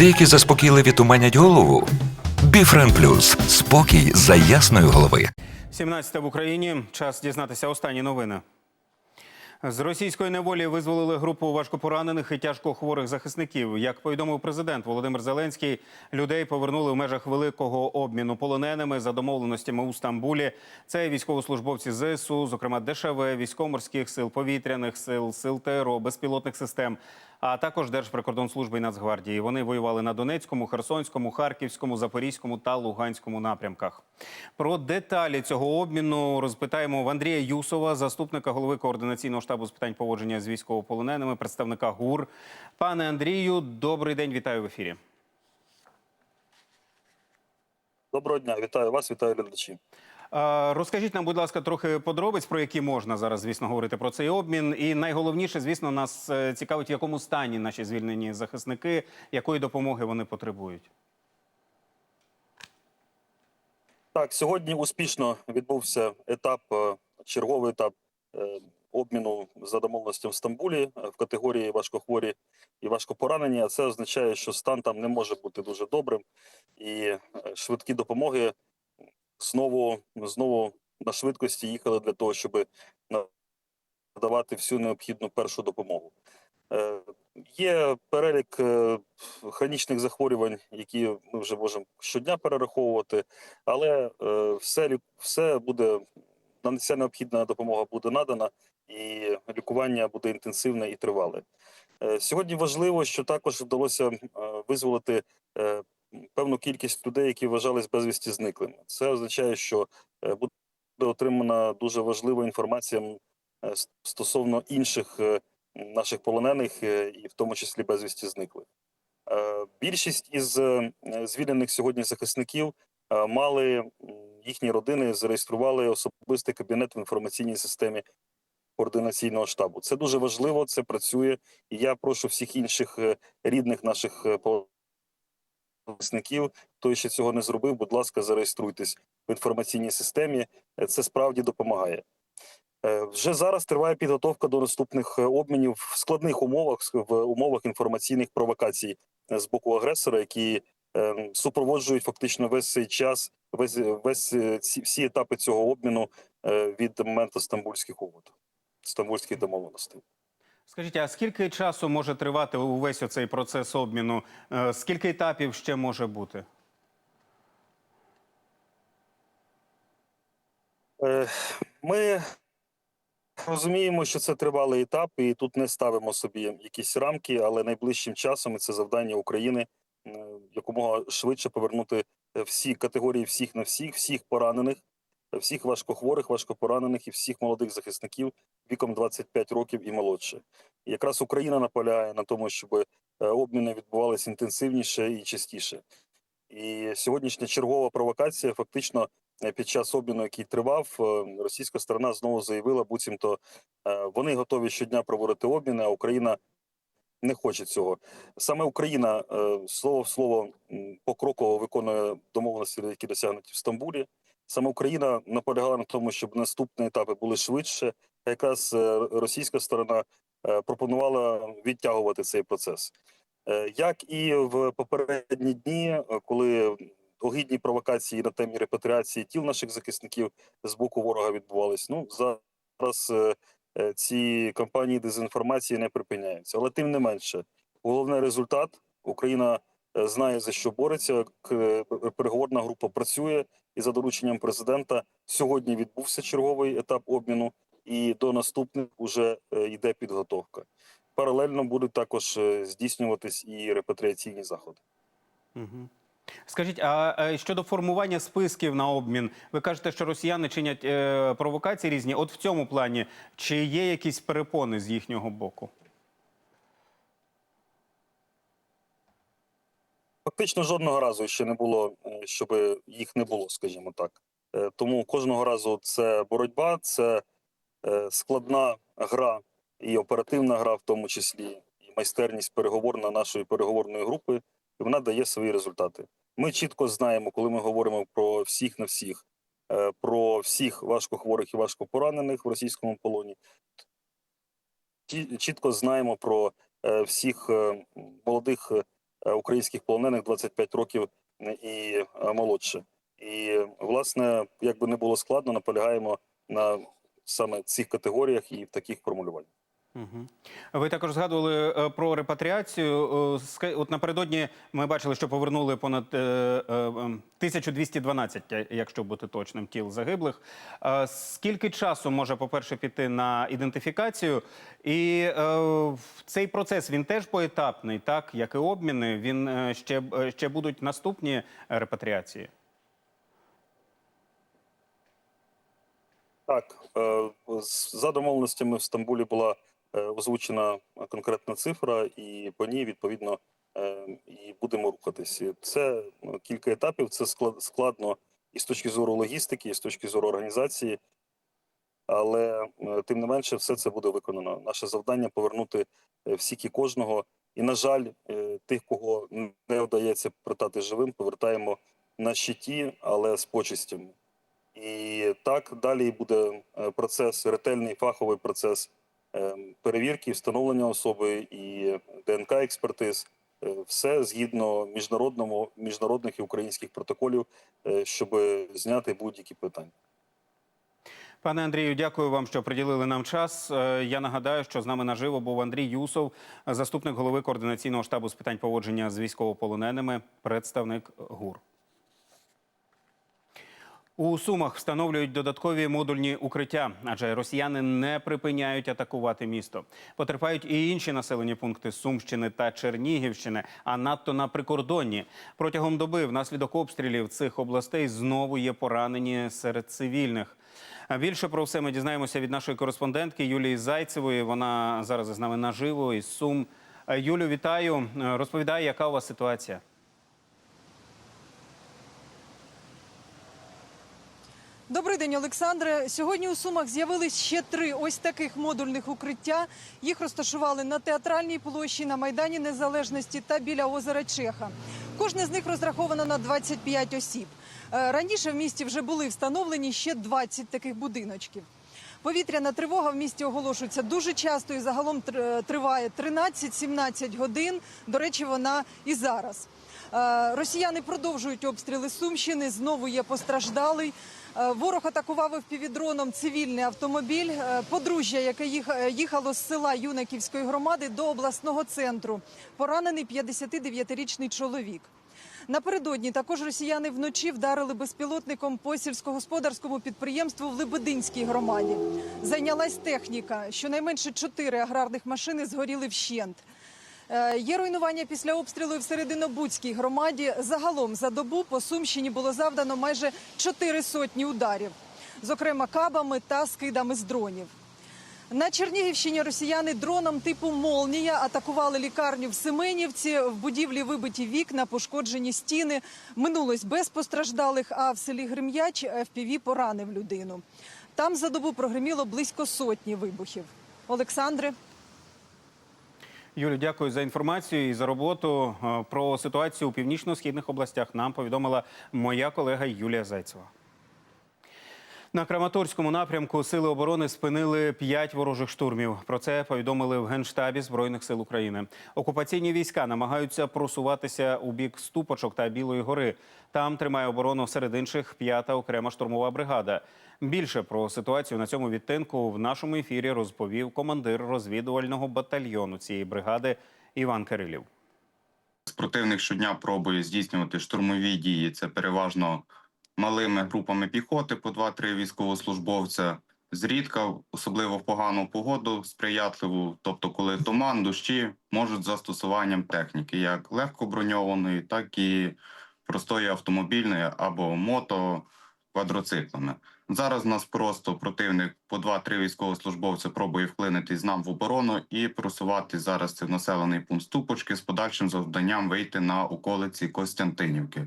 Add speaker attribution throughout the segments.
Speaker 1: Деякі заспокійливі туманять голову. Біфрен Плюс спокій за ясної голови.
Speaker 2: 17 в Україні. Час дізнатися останні новини. З російської неволі визволили групу важкопоранених і тяжкохворих захисників. Як повідомив президент Володимир Зеленський, людей повернули в межах великого обміну полоненими за домовленостями у Стамбулі. Це військовослужбовці ЗСУ, зокрема ДШВ, військово-морських сил, повітряних сил, сил ТРО, безпілотних систем, а також Держприкордонслужби і Нацгвардії. Вони воювали на Донецькому, Херсонському, Харківському, Запорізькому та Луганському напрямках. Про деталі цього обміну розпитаємо в Андрія Юсова, заступника голови координаційного штабу з питань поводження з військовополоненими, представника ГУР. Пане Андрію, добрий день, вітаю в ефірі.
Speaker 3: Доброго дня, вітаю вас, вітаю глядачі.
Speaker 2: Е, Розкажіть нам, будь ласка, трохи подробиць, про які можна зараз, звісно, говорити про цей обмін. І найголовніше, звісно, нас е, цікавить, в якому стані наші звільнені захисники, якої допомоги вони потребують.
Speaker 3: Так, сьогодні успішно відбувся етап, е, черговий етап обміну за домовленостям в Стамбулі е, в категорії важкохворі і важкопоранені. А це означає, що стан там не може бути дуже добрим, і е, швидкі допомоги знову знову на швидкості їхали для того, щоб надавати всю необхідну першу допомогу. Е, Є перелік хронічних захворювань, які ми вже можемо щодня перераховувати, але все, все буде на- вся необхідна допомога буде надана, і лікування буде інтенсивне і тривале. Е, Сьогодні важливо, що також вдалося е, визволити е, певну кількість людей, які вважались безвісті зниклими. Це означає, що буде отримана дуже важлива інформація стосовно інших наших полонених, і в тому числі безвісті зниклих. Більшість із звільнених сьогодні захисників мали їхні родини зареєстрували особистий кабінет в інформаційній системі координаційного штабу. Це дуже важливо, це працює. І я прошу всіх інших е, рідних наших е, захисників, хто ще цього не зробив, будь ласка, зареєструйтесь в інформаційній системі. Е, Це справді допомагає. Е, Вже зараз триває підготовка до наступних е, обмінів в складних умовах, в умовах інформаційних провокацій е, з боку агресора, які е, супроводжують фактично весь цей час, весь, весь е, ці, всі етапи цього обміну е, від моменту стамбульських угод, стамбульських домовленостей.
Speaker 2: Скажіть, а скільки часу може тривати увесь оцей процес обміну? Е, Скільки етапів ще може бути?
Speaker 3: Ми розуміємо, що це тривалий етап, і тут не ставимо собі якісь рамки, але найближчим часом і це завдання України якомога швидше повернути е, всі категорії всіх на всіх, всіх поранених, е, всіх важкохворих, важкопоранених і всіх молодих захисників віком 25 років і молодше. І якраз Україна наполягає на тому, щоб е, обміни відбувалися інтенсивніше і частіше. І сьогоднішня чергова провокація фактично е, під час обміну, який тривав, е, російська сторона знову заявила, буцімто е, вони готові щодня проводити обміни, а Україна не хоче цього. Саме Україна е, слово в слово покроково виконує домовленості, які досягнуті в Стамбулі. Саме Україна наполягала на тому, щоб наступні етапи були швидше. Якраз е, російська сторона е, пропонувала відтягувати цей процес. Як і в попередні дні, коли огидні провокації на темі репатріації тіл наших захисників з боку ворога відбувались, ну зараз ці кампанії дезінформації не припиняються. Але тим не менше, головний результат Україна е, знає за що бореться. Е, Переговорна група працює і за дорученням президента сьогодні відбувся черговий етап обміну, і до наступних вже е, йде підготовка паралельно будуть також е, здійснюватись і репатріаційні заходи.
Speaker 2: Угу. Скажіть, а е, щодо формування списків на обмін, ви кажете, що росіяни чинять е, провокації різні. От в цьому плані, чи є якісь перепони з їхнього боку?
Speaker 3: Фактично жодного разу ще не було, е, щоб їх не було, скажімо так. Тому кожного разу це боротьба, це складна гра і оперативна гра, в тому числі, і майстерність переговорна нашої переговорної групи, і вона дає свої результати. Ми чітко знаємо, коли ми говоримо про всіх на всіх, е, про всіх важкохворих і важкопоранених в російському полоні. Чітко знаємо про е, всіх е, молодих українських полонених 25 років і молодше. І власне, як би не було складно, наполягаємо на саме цих категоріях і в таких формулюваннях.
Speaker 2: Ви також згадували е, про репатріацію. Е, От напередодні ми бачили, що повернули понад е, е, 1212, якщо бути точним, тіл загиблих. Скільки часу може, по-перше, піти на ідентифікацію? І цей процес він теж поетапний, так як і обміни. Він ще, ще будуть наступні репатріації.
Speaker 3: Так, за домовленостями в Стамбулі була озвучена конкретна цифра, і по ній відповідно е, і будемо рухатись. Це ну, кілька етапів. Це складно і з точки зору логістики, і з точки зору організації. Але е, тим не менше, все це буде виконано. Наше завдання повернути е, всіх і кожного. І, на жаль, е, тих, кого не вдається повертати живим, повертаємо на щиті, але з почистями. І так далі буде е, процес, ретельний фаховий процес е, перевірки, встановлення особи і ДНК експертиз. Е, Все згідно міжнародному, міжнародних і українських протоколів, е, щоб зняти будь-які питання.
Speaker 2: Пане Андрію, дякую вам, що приділили нам час. Е, Я нагадаю, що з нами наживо був Андрій Юсов, заступник голови координаційного штабу з питань поводження з військовополоненими, представник ГУР. У Сумах встановлюють додаткові модульні укриття, адже росіяни не припиняють атакувати місто. Потерпають і інші населені пункти Сумщини та Чернігівщини, а надто на прикордонні. Протягом доби внаслідок обстрілів цих областей знову є поранені серед цивільних. Більше про все ми дізнаємося від нашої кореспондентки Юлії Зайцевої. Вона зараз з нами наживо із Сум. Е, Юлю, вітаю. Е, Розповідай, яка у вас ситуація?
Speaker 4: Добрий день, Олександре. Сьогодні у Сумах з'явились ще три ось таких модульних укриття. Їх розташували на театральній площі, на майдані Незалежності та біля озера Чеха. Кожне з них розраховано на 25 осіб. Е, Раніше в місті вже були встановлені ще 20 таких будиночків. Повітряна тривога в місті оголошується дуже часто і загалом триває 13-17 годин. До речі, вона і зараз. Е, Росіяни продовжують обстріли Сумщини. Знову є постраждалий. Е, Ворог атакував впівдроном цивільний автомобіль. Е, Подружжя, яке е, їхало з села Юнаківської громади до обласного центру. Поранений 59-річний чоловік. Напередодні також росіяни вночі вдарили безпілотником по сільськогосподарському підприємству в Лебединській громаді. Зайнялась техніка. Щонайменше чотири аграрних машини згоріли вщент. Е, Є руйнування після обстрілу в Серединобудській громаді. Загалом за добу по Сумщині було завдано майже чотири сотні ударів, зокрема кабами та скидами з дронів. На Чернігівщині росіяни дроном типу Молнія атакували лікарню в Семенівці. В будівлі вибиті вікна, пошкоджені стіни. Минулось без постраждалих. А в селі Грим'яч ФПВ поранив людину. Там за добу прогреміло близько сотні вибухів. Олександре.
Speaker 2: Юлі, дякую за інформацію і за роботу. Е, Про ситуацію у північно-східних областях нам повідомила моя колега Юлія Зайцева. На Краматорському напрямку сили оборони спинили п'ять ворожих штурмів. Про це повідомили в Генштабі Збройних сил України. Окупаційні війська намагаються просуватися у бік Ступочок та Білої гори. Там тримає оборону серед інших п'ята окрема штурмова бригада. Більше про ситуацію на цьому відтинку в нашому ефірі розповів командир розвідувального батальйону цієї бригади Іван Кирилів.
Speaker 5: Противник щодня пробує здійснювати штурмові дії. Це переважно малими групами піхоти по 2-3 військовослужбовця. Зрідка, особливо в погану погоду, сприятливу, тобто коли туман, дощі, можуть застосуванням техніки, як легкоброньованої, так і простої автомобільної або мото квадроциклами. Зараз нас просто противник по 2-3 військовослужбовця пробує вклинитись нам в оборону і просувати зараз це в населений пункт Ступочки з подальшим завданням вийти на околиці Костянтинівки.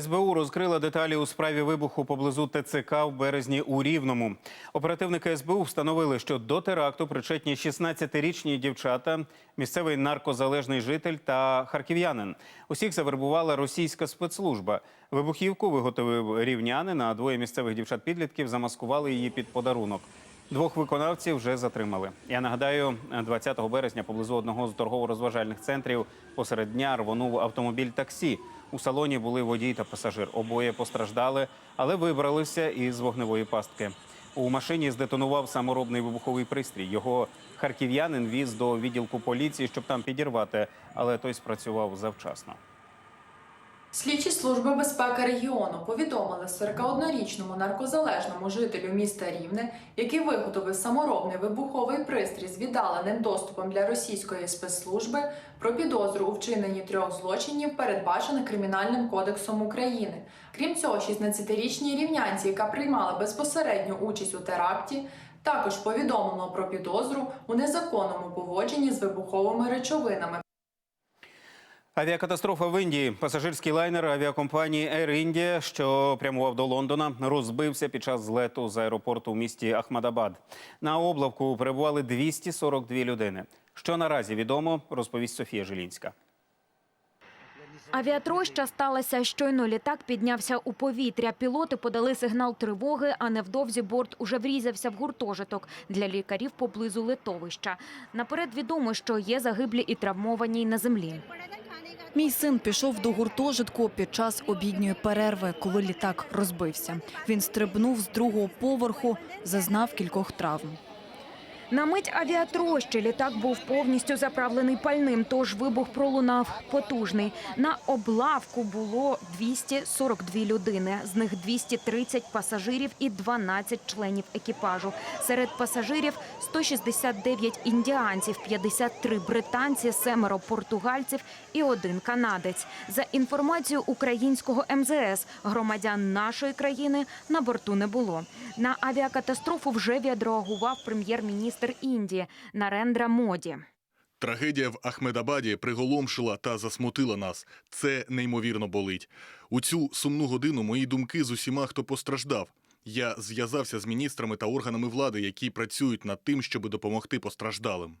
Speaker 2: СБУ розкрила деталі у справі вибуху поблизу ТЦК в березні у Рівному. Оперативники СБУ встановили, що до теракту причетні 16-річні дівчата, місцевий наркозалежний житель та харків'янин. Усіх завербувала російська спецслужба. Вибухівку виготовив рівнянин, а двоє місцевих дівчат-підлітків замаскували її під подарунок. Двох виконавців вже затримали. Я нагадаю, 20 березня поблизу одного з торгово-розважальних центрів посеред дня рвонув автомобіль таксі. У салоні були водій та пасажир. Обоє постраждали, але вибралися із вогневої пастки. У машині здетонував саморобний вибуховий пристрій. Його харків'янин віз до відділку поліції, щоб там підірвати, але той спрацював завчасно.
Speaker 6: Слідчі служби безпеки регіону повідомили 41-річному наркозалежному жителю міста Рівне, який виготовив саморобний вибуховий пристрій з віддаленим доступом для російської спецслужби, про підозру у вчиненні трьох злочинів, передбачених Кримінальним кодексом України. Крім цього, 16-річній рівнянці, яка приймала безпосередню участь у теракті, також повідомлено про підозру у незаконному поводженні з вибуховими речовинами.
Speaker 2: Авіакатастрофа в Індії. Пасажирський лайнер авіакомпанії Air India, що прямував до Лондона, розбився під час злету з аеропорту в місті Ахмадабад. На облавку перебували 242 людини. Що наразі відомо, розповість Софія Жилінська.
Speaker 7: Авіатроща сталася щойно літак піднявся у повітря. Пілоти подали сигнал тривоги, а невдовзі борт уже врізався в гуртожиток для лікарів поблизу литовища. Наперед відомо, що є загиблі і травмовані на землі.
Speaker 8: Мій син пішов до гуртожитку під час обідньої перерви, коли літак розбився. Він стрибнув з другого поверху, зазнав кількох травм.
Speaker 7: На мить авіатрощі літак був повністю заправлений пальним, тож вибух пролунав потужний. На облавку було 242 людини, з них 230 пасажирів і 12 членів екіпажу. Серед пасажирів 169 індіанців, 53 британці, семеро португальців і один канадець. За інформацією українського МЗС, громадян нашої країни на борту не було. На авіакатастрофу вже відреагував прем'єр-міністр Індії Нарендра Моді.
Speaker 9: Трагедія в Ахмедабаді приголомшила та засмутила нас. Це неймовірно болить. У цю сумну годину мої думки з усіма, хто постраждав. Я зв'язався з міністрами та органами влади, які працюють над тим, щоб допомогти постраждалим.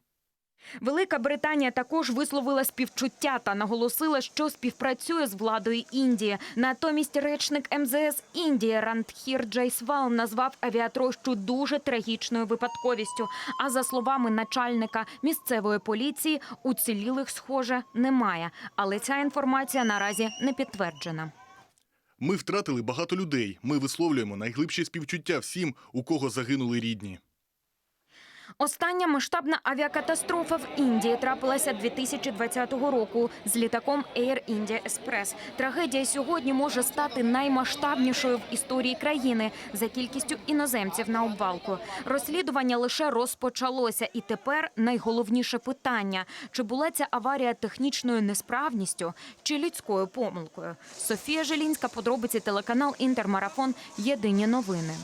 Speaker 7: Велика Британія також висловила співчуття та наголосила, що співпрацює з владою Індії. Натомість речник МЗС Індії Рандхір Джайсвал назвав авіатрощу дуже трагічною випадковістю. А за словами начальника місцевої поліції, уцілілих, схоже, немає. Але ця інформація наразі не підтверджена.
Speaker 9: Ми втратили багато людей. Ми висловлюємо найглибші співчуття всім, у кого загинули рідні.
Speaker 7: Остання масштабна авіакатастрофа в Індії трапилася 2020 року з літаком Air India Express. Трагедія сьогодні може стати наймасштабнішою в історії країни за кількістю іноземців на обвалку. Розслідування лише розпочалося, і тепер найголовніше питання: чи була ця аварія технічною несправністю чи людською помилкою? Софія Желінська, подробиці телеканал Інтермарафон. Єдині новини.